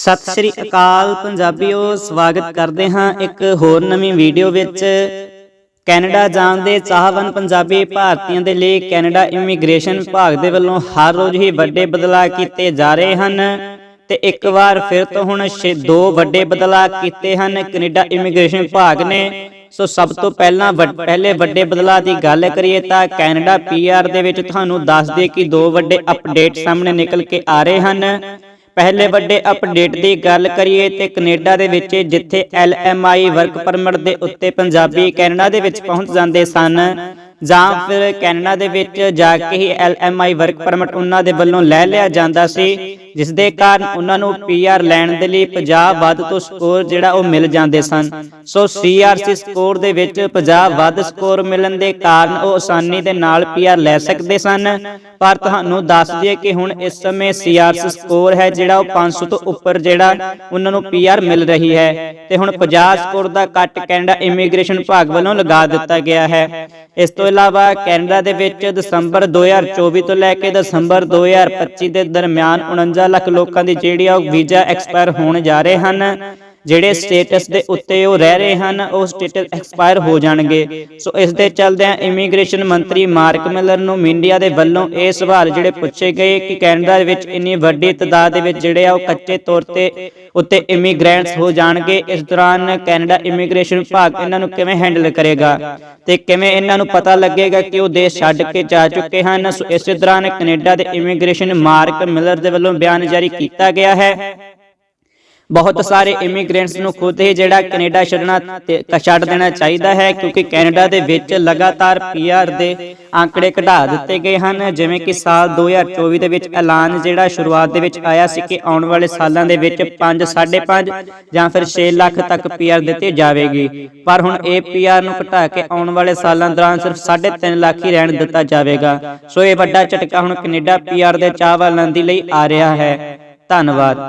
ਸਤਿ ਸ੍ਰੀ ਅਕਾਲ ਪੰਜਾਬੀਓ, ਸਵਾਗਤ ਕਰਦੇ ਹਾਂ ਇੱਕ ਹੋਰ ਨਵੀਂ ਵੀਡੀਓ ਵਿੱਚ। ਕੈਨੇਡਾ ਜਾਣ ਦੇ ਚਾਹਵਨ ਪੰਜਾਬੀ ਭਾਰਤੀਆਂ ਦੇ ਲਈ ਕੈਨੇਡਾ ਇਮੀਗ੍ਰੇਸ਼ਨ ਵਿਭਾਗ ਦੇ ਵੱਲੋਂ ਹਰ ਰੋਜ਼ ਹੀ ਵੱਡੇ ਬਦਲਾਅ ਕੀਤੇ ਜਾ ਰਹੇ ਹਨ ਤੇ ਇੱਕ ਵਾਰ ਫਿਰ ਤੋਂ ਹੁਣ ਛੇ- ਦੋ ਵੱਡੇ ਬਦਲਾਅ ਕੀਤੇ ਹਨ ਕੈਨੇਡਾ ਇਮੀਗ੍ਰੇਸ਼ਨ ਵਿਭਾਗ ਨੇ। ਸੋ ਸਭ ਤੋਂ ਪਹਿਲਾਂ ਵੱਡ- ਪਹਿਲੇ ਵੱਡੇ ਬਦਲਾਅ ਦੀ ਗੱਲ ਕਰੀਏ ਤਾਂ ਕੈਨੇਡਾ ਪੀਆਰ ਦੇ ਵਿੱਚ ਤੁਹਾਨੂੰ ਦੱਸ ਦਈਏ ਕਿ ਦੋ ਵੱਡੇ ਅਪਡੇਟ ਸਾਹਮਣੇ ਨਿਕਲ ਕੇ ਆ ਰਹੇ ਹਨ। ਪਹਿਲੇ ਵੱਡੇ ਅਪਡੇਟ ਦੀ ਗੱਲ ਕਰੀਏ ਤੇ ਕੈਨੇਡਾ ਦੇ ਵਿੱਚ ਜਿੱਥੇ ਐਲਐਮਆਈ ਵਰਕ ਪਰਮਿਟ ਦੇ ਉੱਤੇ ਪੰਜਾਬੀ ਕੈਨੇਡਾ ਦੇ ਵਿੱਚ ਪਹੁੰਚ ਜਾਂਦੇ ਸਨ, ਜਾਂ ਫਿਰ ਕੈਨੇਡਾ ਦੇ ਵਿੱਚ ਜਾ ਕੇ ਹੀ ਐਲਐਮਆਈ ਵਰਕ ਪਰਮਿਟ ਉਹਨਾਂ ਦੇ ਵੱਲੋਂ ਲੈ ਲਿਆ ਜਾਂਦਾ ਸੀ ਜਿਸ ਦੇ ਕਾਰਨ ਉਹਨਾਂ ਨੂੰ ਪੀਆਰ ਲੈਣ ਦੇ ਲਈ 50 ਵੱਧ ਤੋਂ ਸਕੋਰ ਜਿਹੜਾ ਉਹ ਮਿਲ ਜਾਂਦੇ ਸਨ। ਸੋ ਸੀਆਰਸੀ ਸਕੋਰ ਦੇ ਵਿੱਚ 50 ਵੱਧ ਸਕੋਰ ਮਿਲਣ ਦੇ ਕਾਰਨ ਉਹ ਆਸਾਨੀ ਦੇ ਨਾਲ ਪੀਆਰ ਲੈ ਸਕਦੇ ਸਨ। ਪਰ ਤੁਹਾਨੂੰ ਦੱਸ ਦਈਏ ਕਿ ਹੁਣ ਇਸ ਸਮੇਂ ਸੀਆਰਸੀ ਸਕੋਰ ਹੈ ਜਿਹੜਾ ਉਹ 500 ਤੋਂ ਉੱਪਰ ਜਿਹੜਾ ਉਹਨਾਂ ਨੂੰ ਪੀਆਰ ਮਿਲ ਰਹੀ ਹੈ। ਤੇ ਹੁਣ 50 ਸਕੋਰ ਦਾ ਕੱਟ ਕੈਨੇਡਾ ਇਮੀਗ੍ਰੇਸ਼ਨ ਵਿਭਾਗ ਵੱਲੋਂ ਲਗਾ ਦਿੱਤਾ ਗਿਆ ਹੈ। ਇਸ ਤੋਂ ਇਲਾਵਾ ਕੈਨੇਡਾ ਦੇ ਵਿੱਚ ਦਸੰਬਰ 2024 ਤੋਂ ਲੈ ਕੇ ਦਸੰਬਰ 2025 ਦੇ ਦਰਮਿਆਨ 49 ਲੱਖ ਲੋਕਾਂ ਦੀ ਜਿਹੜੀ ਆ ਉਹ ਵੀਜ਼ਾ ਐਕਸਪਾਇਰ ਹੋਣ ਜਾ ਰਹੇ ਹਨ। ਜਿਹੜੇ ਸਟੇਟਸ ਦੇ ਉੱਤੇ ਉਹ ਰਹਿ ਰਹੇ ਹਨ ਉਹ ਸਟੇਟਸ ਐਕਸਪਾਇਰ ਹੋ ਜਾਣਗੇ। ਸੋ ਇਸ ਦੇ ਚੱਲਦਿਆਂ ਇਮੀਗ੍ਰੇਸ਼ਨ ਮੰਤਰੀ ਮਾਰਕ ਮਿਲਰ ਨੂੰ ਮੀਡੀਆ ਦੇ ਵੱਲੋਂ ਇਹ ਸਵਾਲ ਜਿਹੜੇ ਪੁੱਛੇ ਗਏ ਕਿ ਕੈਨੇਡਾ ਦੇ ਵਿੱਚ ਇੰਨੀ ਵੱਡੀ ਤਦਾਦ ਦੇ ਵਿੱਚ ਜਿਹੜੇ ਆ ਉਹ ਕੱਚੇ ਤੌਰ ਤੇ ਉੱਤੇ ਇਮੀਗ੍ਰੈਂਟਸ ਹੋ ਜਾਣਗੇ। ਇਸ ਦੌਰਾਨ ਕੈਨੇਡਾ ਇਮੀਗ੍ਰੇਸ਼ਨ ਵਿਭਾਗ ਇਹਨਾਂ ਨੂੰ ਕਿਵੇਂ ਹੈਂਡਲ ਕਰੇਗਾ? ਤੇ ਕਿਵੇਂ ਇਹਨਾਂ ਨੂੰ ਪਤਾ ਲੱਗੇਗਾ ਕਿ ਉਹ ਦੇਸ਼ ਛੱਡ ਕੇ ਜਾ ਚੁੱਕੇ ਹਨ? ਸੋ ਇਸੇ ਦੌਰਾਨ ਕੈਨੇਡਾ ਦੇ ਇਮੀਗ੍ਰੇਸ਼ਨ ਮਾਰਕ ਮਿਲਰ ਦੇ ਵੱਲੋਂ ਬਿਆਨ ਜਾਰੀ ਕੀਤਾ ਗਿਆ ਹੈ ਬਹੁਤ ਸਾਰੇ ਇਮੀਗ੍ਰੈਂਟਸ ਨੂੰ ਖੁਦ ਹੀ ਜਿਹੜਾ ਕੈਨੇਡਾ ਛੱਡਣਾ ਛੱਡ ਦੇਣਾ ਚਾਹੀਦਾ ਹੈ ਕਿਉਂਕਿ ਕੈਨੇਡਾ ਦੇ ਵਿੱਚ ਲਗਾਤਾਰ ਪੀਆਰ ਦੇ ਆંકੜੇ ਘਟਾ ਦਿੱਤੇ ਗਏ ਹਨ ਜਿਵੇਂ ਕਿ ਸਾਲ 2024 ਦੇ ਵਿੱਚ ਐਲਾਨ ਜਿਹੜਾ ਸ਼ੁਰੂਆਤ ਦੇ ਵਿੱਚ ਆਇਆ ਸੀ ਕਿ ਆਉਣ ਵਾਲੇ ਸਾਲਾਂ ਦੇ ਵਿੱਚ 5 5.5 ਜਾਂ ਫਿਰ 6 ਲੱਖ ਤੱਕ ਪੀਆਰ ਦਿੱਤੀ ਜਾਵੇਗੀ। ਪਰ ਹੁਣ ਇਹ ਪੀਆਰ ਨੂੰ ਘਟਾ ਕੇ ਆਉਣ ਵਾਲੇ ਸਾਲਾਂ ਦੌਰਾਨ ਸਿਰਫ 3.5 ਲੱਖ ਹੀ ਰਹਿਣ ਦਿੱਤਾ ਜਾਵੇਗਾ। ਸੋ ਇਹ ਵੱਡਾ ਝਟਕਾ ਹੁਣ ਕੈਨੇਡਾ ਪੀਆਰ ਦੇ ਚਾਹਵਾਨਾਂ ਦੀ ਲਈ ਆ ਰਿਹਾ ਹੈ ਧੰਨਵਾਦ